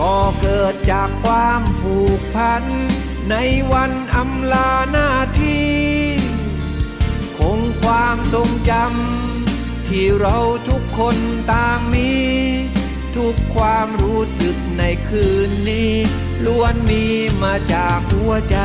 ก็เกิดจากความผูกพัน ในวันอำลาหน้าที่คงความทรงจำที่เราทุกคนต่างมี ทุกความรู้สึกในคืนนี้ ล้วนมีมาจากหัวใจ